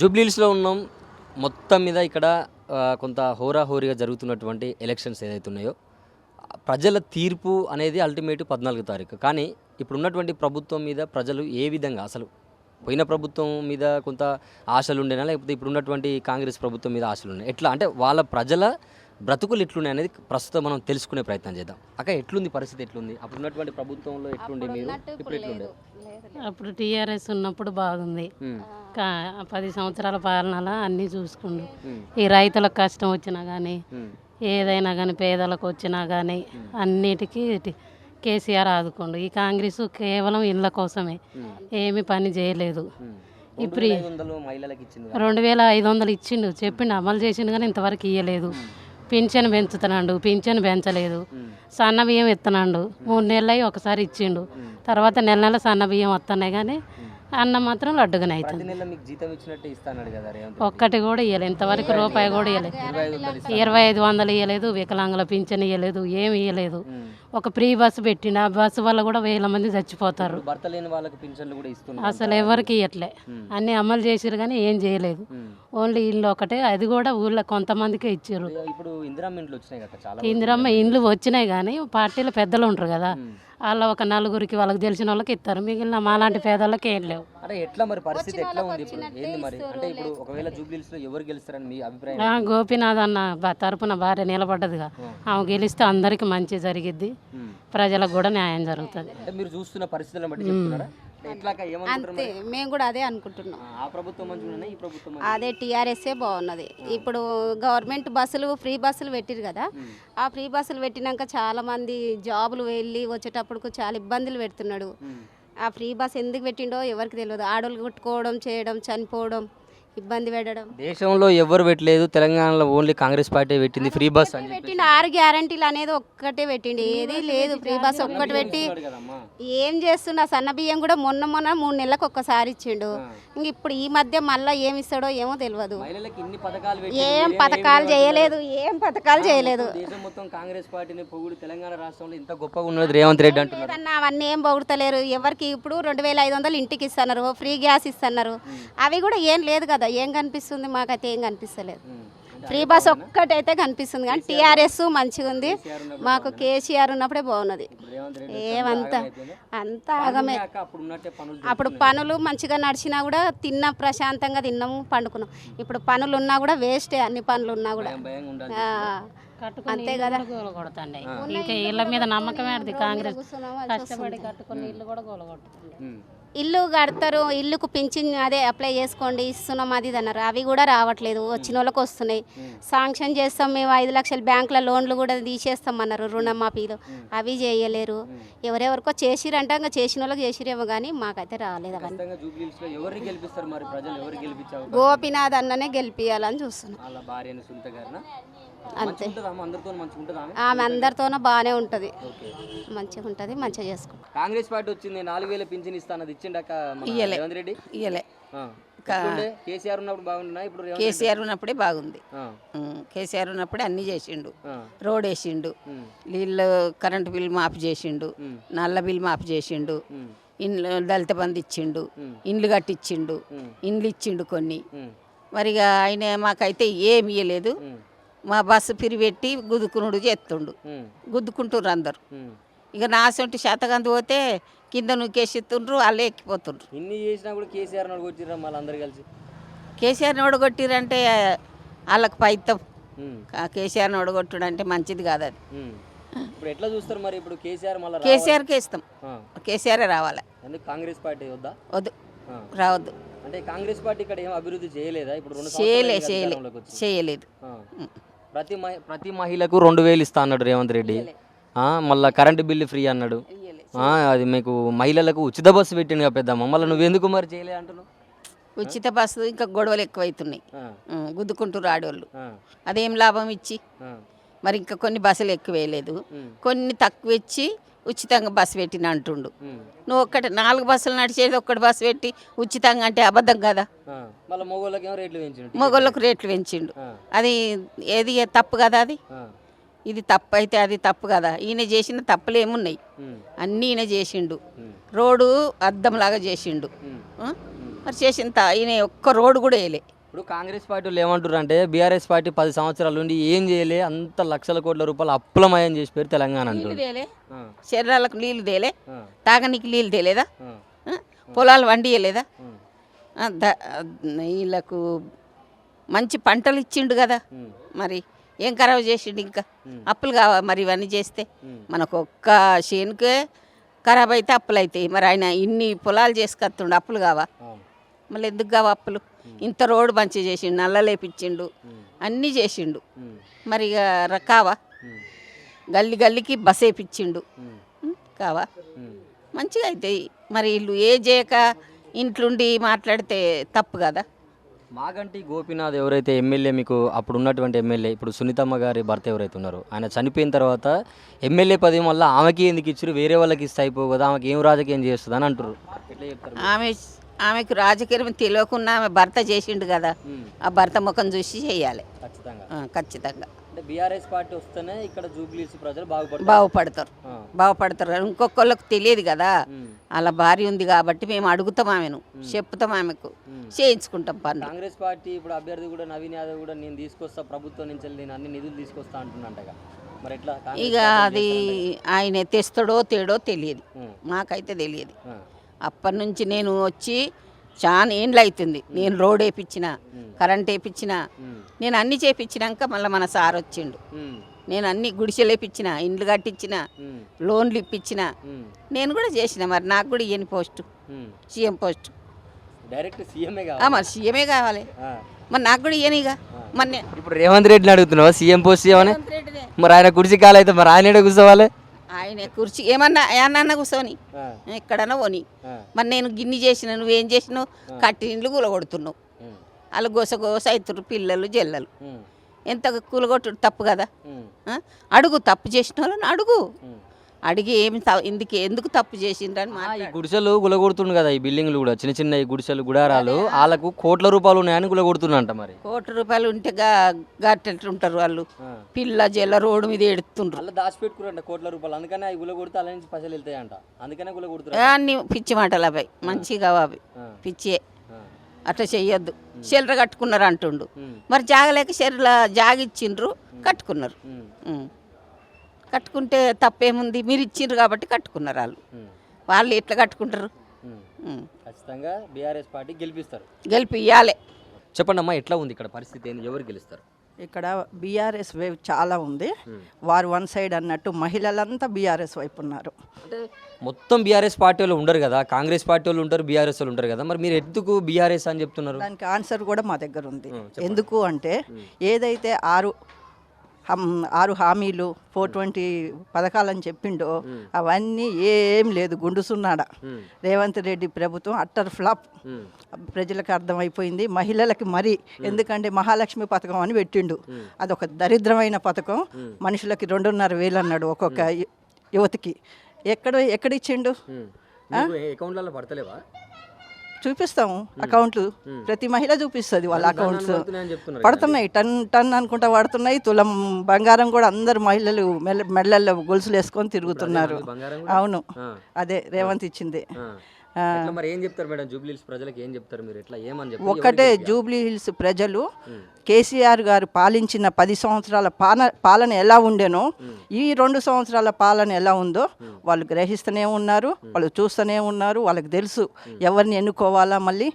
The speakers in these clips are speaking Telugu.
జూబ్లీహిల్స్లో ఉన్నాం. మొత్తం మీద ఇక్కడ కొంత హోరాహోరీగా జరుగుతున్నటువంటి ఎలక్షన్స్ ఏదైతే ఉన్నాయో ప్రజల తీర్పు అనేది అల్టిమేట్ పద్నాలుగు తారీఖు. కానీ ఇప్పుడు ఉన్నటువంటి ప్రభుత్వం మీద ప్రజలు ఏ విధంగా అసలు పోయిన ప్రభుత్వం మీద కొంత ఆశలు ఉండేనా లేకపోతే ఇప్పుడు ఉన్నటువంటి కాంగ్రెస్ ప్రభుత్వం మీద ఆశలు ఉన్నాయి ఎట్లా? అంటే వాళ్ళ ప్రజల బ్రతుకులు ఎట్లున్నాయి అనేది ప్రస్తుతం మనం తెలుసుకునే ప్రయత్నం చేద్దాం. అక్క ఎట్లుంది పరిస్థితి ఎట్లుంది? అప్పుడు ఉన్నటువంటి ప్రభుత్వంలో ఎట్లుండే మీరు? ఇప్పుడు ఎట్లుండే? అప్పుడు టీఆర్ఎస్ ఉన్నప్పుడు బాగుంది. కా పది సంవత్సరాల పాలనలో అన్నీ చూసుకుండు. ఈ రైతులకు కష్టం వచ్చినా కానీ ఏదైనా కానీ పేదలకు వచ్చినా కానీ అన్నిటికీ కేసీఆర్ ఆదుకోండు. ఈ కాంగ్రెస్ కేవలం ఇళ్ళ కోసమే. ఏమి పని చేయలేదు. ఇప్పుడు రెండు వేల ఐదు వందలు మహిళలకు ఇచ్చింది కదా. రెండు వేల ఐదు వందలు ఇచ్చిండు. చెప్పిండు అమలు చేసిండు కానీ ఇంతవరకు ఇయ్యలేదు. పింఛన్ పెంచుతున్నాడు పింఛన్ పెంచలేదు. సన్న బియ్యం ఇస్తున్నాడు మూడు నెలలు అయ్యి ఒకసారి ఇచ్చిండు. తర్వాత నెల నెల సన్న బియ్యం వస్తున్నాయి కానీ అన్నం మాత్రం లడ్డుగానే అవుతుంది ఒక్కటి కూడా ఇవ్వలేదు ఇంతవరకు రూపాయి కూడా ఇవ్వలేదు ఇరవై ఐదు వందలు ఇవ్వలేదు వికలాంగుల పింఛన్ ఇవ్వలేదు ఏమి ఇవ్వలేదు. ఒక ఫ్రీ బస్సు పెట్టిండు ఆ బస్సు వల్ల కూడా వేల మంది చచ్చిపోతారు. ఇప్పుడు భర్త లేని వాళ్ళకి పింఛన్లు కూడా ఇస్తున్నారు. అసలు ఎవరికి ఇవ్వట్లే అన్నీ అమలు చేసిరు కానీ ఏం చేయలేదు. ఓన్లీ ఇల్లు ఒకటే అది కూడా ఊళ్ళో కొంతమందికే ఇచ్చారు ఇప్పుడు ఇందిరామ్మ ఇంట్లో వచ్చినాయి కదా చాలా ఇందిరమ్మ ఇండ్లు వచ్చినాయి కానీ పార్టీలో పెద్దలు ఉంటారు కదా. వాళ్ళ ఒక నలుగురికి వాళ్ళకి తెలిసిన వాళ్ళకి ఇస్తారు. మిగిలిన మాలాంటి పేదలకి ఏం లేవు. అంటే ఎట్లా మరి పరిస్థితి ఎట్లా ఉంది ఇప్పుడు? ఏంది మరి? అంటే ఇప్పుడు ఒకవేళ జూబ్లీహిల్స్లో ఎవరు గెలుస్తారని మీ అభిప్రాయం గోపీనాథ్ అన్న తరపున భార్య నిలబడ్డదిగా. ఆమె గెలిస్తే అందరికి మంచి జరిగిద్ది. ప్రజలకు కూడా న్యాయం జరుగుతుంది. అంటే మీరు చూస్తున్న పరిస్థితులను బట్టి చెప్తున్నారా? అంతే మేము కూడా అదే అనుకుంటున్నాం. ఆ, ఆ ప్రభుత్వం మంచిగా ఈ ప్రభుత్వం అదే టీఆర్ఎస్ఏ బాగున్నది. ఇప్పుడు గవర్నమెంట్ బస్సులు ఫ్రీ బస్సులు పెట్టిరు కదా. ఆ ఫ్రీ బస్సులు పెట్టినాక చాలా మంది జాబులు వెళ్ళి వచ్చేటప్పుడు చాలా ఇబ్బందులు పెడుతున్నాడు. ఆ ఫ్రీ బస్ ఎందుకు పెట్టిండో ఎవరికి తెలియదు. ఆడోళ్ళు కొట్టుకోవడం చేయడం చనిపోవడం. ఇబ్బంది పెట్టడం. దేశంలో ఎవరు పెట్టలేదు తెలంగాణలో ఓన్లీ కాంగ్రెస్ పార్టీ పెట్టింది ఫ్రీ బస్ అని పెట్టిండు. ఆరు గ్యారంటీలు అనేది ఒక్కటే పెట్టిండు. ఏది లేదు ఫ్రీ బస్ ఒక్కటి పెట్టి ఏం చేస్తున్నా సన్న బియ్యం కూడా మొన్న మొన్న మూడు నెలలకు ఒక్కసారి ఇచ్చిండు. ఇంక ఇప్పుడు ఈ మధ్య మళ్ళీ ఏమి ఇస్తాడో ఏమో తెలియదు ఏం పథకాలు చేయలేదు ఏం పథకాలు చేయలేదు. దేశం మొత్తం కాంగ్రెస్ పార్టీని పొగుడు తెలంగాణ రాష్ట్రంలో ఇంత గొప్పగా ఉన్నది రేవంత్ రెడ్డి అంటున్నారు. అవన్నీ ఏం పొగుడతలేరు. ఎవరికి ఇప్పుడు రెండు వేల ఐదు వందలు ఇంటికి ఇస్తున్నారు ఫ్రీ గ్యాస్ ఇస్తున్నారు. అవి కూడా ఏం లేదు కదా. ఏం కనిపిస్తుంది మాకైతే ఏం కనిపిస్తలేదు. ఫ్రీ బస్ ఒక్కటైతే కనిపిస్తుంది కానీ టీఆర్ఎస్ మంచిగా ఉంది మాకు కేసీఆర్ ఉన్నప్పుడే బాగున్నది. ఏమంతా? అంతా ఆగమే. అప్పుడు పనులు అప్పుడు పనులు మంచిగా నడిచినా కూడా తిన్నా ప్రశాంతంగా తిన్నాము పండుకున్నాం. ఇప్పుడు పనులు ఉన్నా కూడా వేస్టే అన్ని పనులు ఉన్నా కూడా. భయం భయంగా ఉండాలి ఆ, కట్టుకుని అంతే ఇల్లు కదా. కూడా కూలగొడతాండి ఇంకా ఇళ్ళ మీద నమ్మకమే కాంగ్రెస్. కష్టపడి కట్టుకుని ఇల్లు కూడా కూలగొడుతుంది ఉమ్. ఇల్లు కడతారు ఇల్లుకు పింఛన్ అదే అప్లై చేసుకోండి ఇస్తున్నాం అది అన్నారు. అవి కూడా రావట్లేదు వచ్చిన వాళ్ళకి వస్తున్నాయి. శాంక్షన్ చేస్తాం మేము ఐదు లక్షల బ్యాంకుల లోన్లు కూడా తీసేస్తాం అన్నారు రుణమాఫీలు. అవి చేయలేరు. ఎవరెవరికో చేసిరంట ఇంకా చేసిన వాళ్ళకి చేసిరేమో కానీ మాకైతే రాలేదు అవన్నీ. గోపినాథ్ అన్ననే గెలిపియాలని చూస్తున్నాం. అంతే. ఆమె? అందరితోనూ బాగానే ఉంటుంది. మంచిగా ఉంటుంది మంచిగా చేసుకుంటాం కాంగ్రెస్ పార్టీ వచ్చింది నాలుగు వేల పింఛన్ ఇస్తానది ఇచ్చిండక. రేవంత్ రెడ్డి? ఇయ్యలే? కేసీఆర్ ఉన్నప్పుడు బాగుంటున్నా ఇప్పుడు కేసీఆర్ ఉన్నప్పుడే బాగుంది. కేసీఆర్ ఉన్నప్పుడే అన్నీ చేసిండు. రోడ్ వేసిండు. నీళ్ళు కరెంటు బిల్ మాఫ్ చేసిండు. నల్ల బిల్ మాఫ్ చేసిండు. ఇండ్లు దళిత బంధు ఇచ్చిండు. ఇండ్లు కట్టించిండు ఇండ్లు ఇచ్చిండు కొన్ని. ఉమ్, మరి ఇక ఆయన మాకైతే ఏమి ఇయ్యలేదు. మా బస్సు పిరిపెట్టి గుద్దుకునుడు చేస్తుండు. ఉమ్, గుద్దుకుంటుర్రు అందరు. ఇక నాసొంటి శాతకంది పోతే కింద నూకేసిస్తుండ్రు వాళ్ళు ఎక్కిపోతుండ్రు. ఇన్ని చేసినా కూడా కేసీఆర్ నాడు వచ్చిర్రా మళ్ళీ అందరు కలిసి? కేసీఆర్ని ఓడగొట్టిరంటే వాళ్ళకి పైతం ఉమ్, కేసీఆర్ని ఓడగొట్టుడు అంటే మంచిది కాదు అది. ఇప్పుడు ఎట్లా చూస్తారు మరి? ఇప్పుడు కేసీఆర్ మళ్ళీ కేసీఆర్కే ఇస్తాం. కేసీఆరే రావాలి. ఎందుకు కాంగ్రెస్ పార్టీ వద్దా? వద్దు. రావద్దు. అంటే కాంగ్రెస్ పార్టీ ఇక్కడ ఏం అభివృద్ధి చేయలేదా? ఇప్పుడు రెండు చేయలే సంవత్సరాలు చేయలే. అధికారంలోకి వచ్చి. చేయలేదు. ఆ. ప్రతి ప్రతి మహిళకు రెండు వేలు ఇస్తా అన్నాడు రేవంత్ రెడ్డి. మళ్ళా కరెంటు బిల్లు ఫ్రీ అన్నాడు. అది మీకు మహిళలకు ఉచిత బస్సు పెట్టిండు పెద్దమ్మ. మళ్ళీ నువ్వెందుకు మరి చేయలే అంటున్నావు? ఉచిత బస్సు ఇంకా గొడవలు ఎక్కువైతున్నాయి. గుద్దుకుంటూ ఆడవాళ్ళు ఆ, అదేం లాభం ఇచ్చి? మరి ఇంకా కొన్ని బస్సులు ఎక్కువ వేయలేదు కొన్ని తక్కువ ఇచ్చి ఉచితంగా బస్సు పెట్టిన అంటుండు. నువ్వు ఒక్కటి నాలుగు బస్సులు నడిచేది ఒక్కటి బస్సు పెట్టి ఉచితంగా అంటే అబద్ధం కదా? మగోళ్ళకు రేట్లు పెంచిండు అది ఏది తప్పు కదా అది? ఇది తప్పు అయితే అది తప్పు కదా. ఈయన చేసిన తప్పులు ఏమున్నాయి? అన్నీ ఈయన చేసిండు. రోడ్డు అద్దంలాగా చేసిండు. మరి చేసిన ఈయన ఒక్క రోడ్డు కూడా వేయలే. ఇప్పుడు కాంగ్రెస్ పార్టీ వాళ్ళు ఏమంటారు అంటే బీఆర్ఎస్ పార్టీ పది సంవత్సరాల నుండి ఏం చేయలే అంత లక్షల కోట్ల రూపాయలు అప్పులమయం చేసి పేరు తెలంగాణ తేలే. శరీరాలకు నీళ్ళు తేలే. తాగనీకి నీళ్ళు తేలేదా? పొలాలు వండియలేదా? వీళ్ళకు మంచి పంటలు ఇచ్చిండు కదా. మరి ఏం ఖరాబ్ చేసిండు ఇంకా? అప్పులు కావా మరి ఇవన్నీ చేస్తే? మనకు ఒక్క చేనుకే ఖరాబ్ అయితే అప్పులు అవుతాయి మరి ఆయన ఇన్ని పొలాలు చేసుకొస్తుండు అప్పులు కావా. మళ్ళీ ఎందుకు కావా అప్పులు ఇంత రోడ్డు మంచిగా చేసిండు నల్ల లేపించిండు అన్నీ చేసిండు. మరి కావా. గల్లి గల్లికి బస్ వేపించిండు? కావా. మంచిగా అవుతాయి మరి వీళ్ళు ఏ చేయక ఇంట్లుండి మాట్లాడితే తప్పు కదా మాగంటి గోపీనాథ్ ఎవరైతే ఎమ్మెల్యే మీకు అప్పుడు ఉన్నటువంటి ఎమ్మెల్యే ఇప్పుడు సునీతమ్మ గారి భర్త ఎవరైతే ఉన్నారో ఆయన చనిపోయిన తర్వాత ఎమ్మెల్యే పదవి వల్ల ఆమెకి ఎందుకు ఇచ్చారు వేరే వాళ్ళకి ఇస్తే అయిపో కదా ఆమెకి ఏం రాజకీయం చేస్తుంది అని అంటారు ఆమె ఆమెకు రాజకీయం తెలియకుండా ఆమె భర్త చేసిండు కదా. ఆ భర్త ముఖం చూసి చేయాలి. ఖచ్చితంగా. ఆ, ఖచ్చితంగా. అంటే బీఆర్ఎస్ పార్టీ వస్తేనే ఇక్కడ జూబ్లీస్ ప్రజలు బాగుపడతారు. బాగుపడతారు. ఆ. బాగుపడతారు. ఇంకొకళ్ళకి తెలియదు కదా. ఉమ్. అలా భార్య ఉంది కాబట్టి మేము అడుగుతాం ఆమెను. చెప్తాం ఆమెకు. చేయించుకుంటాం పనులు కాంగ్రెస్ పార్టీ ఇప్పుడు అభ్యర్థి కూడా నవీన్ యాదవ్ కూడా నేను తీసుకొస్తా ప్రభుత్వం నుంచి వెళ్ళి నేను అన్ని నిధులు తీసుకొస్తా అంటున్నట్టుగా మరి ఎట్లా కాంగ్రెస్ ఇక అది ఆయన తెస్తాడో తేడో తెలియదు. మాకైతే తెలియదు. ఆ. అప్పటి నుంచి నేను వచ్చి చాలా ఏండ్లు అవుతుంది నేను రోడ్ వేయించిన కరెంట్ వేయించిన ఉమ్. నేను అన్ని చేపించినాక మళ్ళీ మన సార్ వచ్చిండు. నేను అన్ని గుడిసెలు వేపించిన ఇండ్లు కట్టించిన. లోన్లు ఇప్పించిన. నేను కూడా చేసిన మరి నాకు కూడా ఇయ్యని పోస్టు. సీఎం పోస్టు డైరెక్ట్ సీఎంఏ మరి సీఎమే కావాలి. మరి నాకు కూడా ఇయ్యనిగా మరి ఇప్పుడు రేవంత్ రెడ్డిని అడుగుతున్నావా సీఎం పోస్ట్ చేయమని రేవంత్ రెడ్డినే. మరి ఆయన కుర్చీ కాలు అయితే మరి ఆయన కూర్చోవాలి ఆయన కుర్చీ ఏమన్నా ఏమన్నా కూర్చొని. ఎక్కడన్నా పోని. మరి నేను గిన్ని చేసిన నువ్వేం చేసినావు కట్టి ఇండ్లు కూలగొడుతున్నావు. వాళ్ళు గోస గోస అవుతున్నారు పిల్లలు జల్లలు. ఎంత కూలగొట్టుడు తప్పు కదా? అడుగు తప్పు చేసిన వాళ్ళని అడుగు. అడిగి ఏమి త- ఇందుకు ఎందుకు తప్పు చేసిండ్రని ఆ, ఈ గుడిసెలు గులగొడుతుండు కదా ఈ బిల్డింగ్లు కూడా చిన్న చిన్న ఈ గుడిసెలు గుడారాలు వాళ్ళకు కోట్ల రూపాయలు ఉన్నాయని గులగొడుతున్నంట మరి. కోటి రూపాయలు ఉంటే గా గట్టెట్టుంటారు వాళ్ళు. పిల్ల జల్ల రోడ్డు మీద ఎడుతుండ్రు అలా దాచిపెట్టుకురంట కోట్ల రూపాయలు అందుకనే అవి గులగొడితే అలా నుంచి పైసలు వెళ్తాయంట. అందుకనే గులగొడుతున్నారు. అన్ని పిచ్చి మాటలు అవి మంచిగా అవి. పిచ్చే. అట్లా చెయ్యొద్దు. చెల్లర కట్టుకున్నారు అంటుండు. మరి జాగలేక చెర్ల జాగిచ్చిండ్రు కట్టుకున్నారు. ఉమ్. కట్టుకుంటే తప్పేముంది? మీరు ఇచ్చిండ్రు కాబట్టి కట్టుకున్నారు వాళ్ళు. వాళ్ళు ఎట్లా కట్టుకుంటారు. ఖచ్చితంగా బీఆర్ఎస్ పార్టీ గెలిపిస్తారు. గెలిపి ఇవ్వాలి చెప్పండి అమ్మా ఎట్లా ఉంది ఇక్కడ పరిస్థితి ఏంది? ఎవరు గెలుస్తారు? ఇక్కడ బీఆర్ఎస్ వేవ్ చాలా ఉంది. వారు వన్ సైడ్ అన్నట్టు మహిళలంతా బీఆర్ఎస్ వైపు ఉన్నారు. అంటే మొత్తం బీఆర్ఎస్ పార్టీ వాళ్ళు ఉండరు కదా? కాంగ్రెస్ పార్టీ వాళ్ళు ఉంటారు బీఆర్ఎస్ వాళ్ళు ఉంటారు కదా? మరి మీరు ఎందుకు బీఆర్ఎస్ అని చెప్తున్నారు? దానికి ఆన్సర్ కూడా మా దగ్గర ఉంది. ఎందుకు అంటే ఏదైతే ఆరు ఆరు హామీలు ఫోర్ ట్వంటీ పథకాలని చెప్పిండో అవన్నీ ఏం లేదు గుండు సున్నాడ రేవంత్ రెడ్డి ప్రభుత్వం అట్టర్ ఫ్లాప్. ప్రజలకు అర్థమైపోయింది మహిళలకి మరి ఎందుకంటే మహాలక్ష్మి పథకం అని పెట్టిండు. అదొక దరిద్రమైన పథకం. మనుషులకి రెండున్నర వేలు అన్నాడు ఒక్కొక్క యువతికి. ఎక్కడ ఎక్కడిచ్చిండు? అకౌంట్లలో పడతలేవా? చూపిస్తాము అకౌంట్లు. ప్రతి మహిళ చూపిస్తుంది వాళ్ళ అకౌంట్స్. పడుతున్నాయి టన్ టన్ అనుకుంటా పడుతున్నాయి. తులం బంగారం కూడా అందరు మహిళలు మెల్ల- మెడలలో గొలుసులు వేసుకొని తిరుగుతున్నారు అవును. అదే రేవంత్ ఇచ్చింది. మరి ఏం చెప్తారు మేడం జూబ్లీస్ ప్రజలకు ఏం చెప్తారు మీరు? ఎట్లా ఏమని చెప్తారు? ఒక్కటే జూబ్లీ హిల్స్ ప్రజలు కేసీఆర్ గారు పాలించిన పది సంవత్సరాల పాలన పాలన ఎలా ఉండేనో ఈ రెండు సంవత్సరాల పాలన ఎలా ఉందో వాళ్ళు గ్రహిస్తూనే ఉన్నారు వాళ్ళు చూస్తూనే ఉన్నారు వాళ్ళకి తెలుసు ఎవరిని ఎన్నుకోవాలా మళ్ళీ.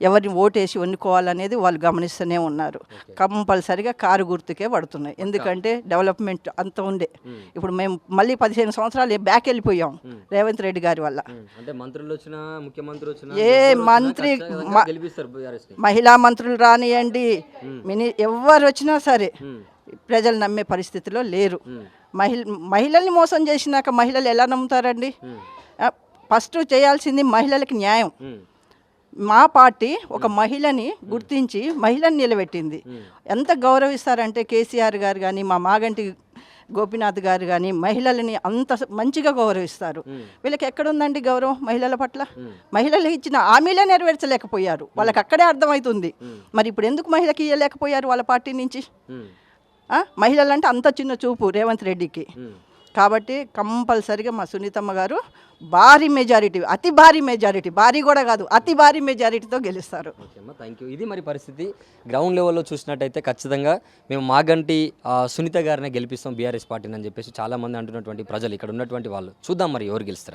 ఎవరిని ఓటేసి ఎన్నుకోవాలనేది వాళ్ళు గమనిస్తూనే ఉన్నారు. కంపల్సరిగా కారు గుర్తుకే పడుతున్నాయి. ఎందుకంటే డెవలప్మెంట్ అంత ఉండే. ఇప్పుడు మేము మళ్ళీ పదిహేను సంవత్సరాలు బ్యాక్ వెళ్ళిపోయాం రేవంత్ రెడ్డి గారి వల్ల. ఉమ్. అంటే మంత్రులు వచ్చినా ముఖ్యమంత్రి వచ్చినా ఏ మంత్రి మహిళా మంత్రులు రానియండి. మిని ఎవరు వచ్చినా సరే. ప్రజలు నమ్మే పరిస్థితిలో లేరు. మహిళ మహిళల్ని మోసం చేసినాక మహిళలు ఎలా నమ్ముతారండి? ఫస్ట్ చేయాల్సింది మహిళలకి న్యాయం. మా పార్టీ ఒక మహిళని గుర్తించి మహిళని నిలబెట్టింది. ఎంత గౌరవిస్తారంటే కేసీఆర్ గారు కానీ మా మాగంటి గోపీనాథ్ గారు కానీ మహిళలని అంత మంచిగా గౌరవిస్తారు. వీళ్ళకి ఎక్కడుందండి గౌరవం మహిళల పట్ల? మహిళలు ఇచ్చిన హామీలే నెరవేర్చలేకపోయారు. వాళ్ళకి అక్కడే అర్థమవుతుంది మరి ఇప్పుడు ఎందుకు మహిళకి ఇవ్వలేకపోయారు వాళ్ళ పార్టీ నుంచి? మహిళలంటే అంత చిన్న చూపు రేవంత్ రెడ్డికి. కాబట్టి కంపల్సరిగా మా సునీతమ్మ గారు భారీ మెజారిటీ అతి భారీ మెజారిటీ భారీ కూడా కాదు అతి భారీ మెజారిటీతో గెలుస్తారు. థ్యాంక్ యూ ఇది మరి పరిస్థితి. గ్రౌండ్ లెవెల్లో చూసినట్టయితే ఖచ్చితంగా మేము మాగంటి సునీత గారినే గెలిపిస్తాం బీఆర్ఎస్ పార్టీని అని చెప్పేసి చాలామంది అంటున్నటువంటి ప్రజలు ఇక్కడ ఉన్నటువంటి వాళ్ళు. చూద్దాం మరి ఎవరు గెలుస్తారని.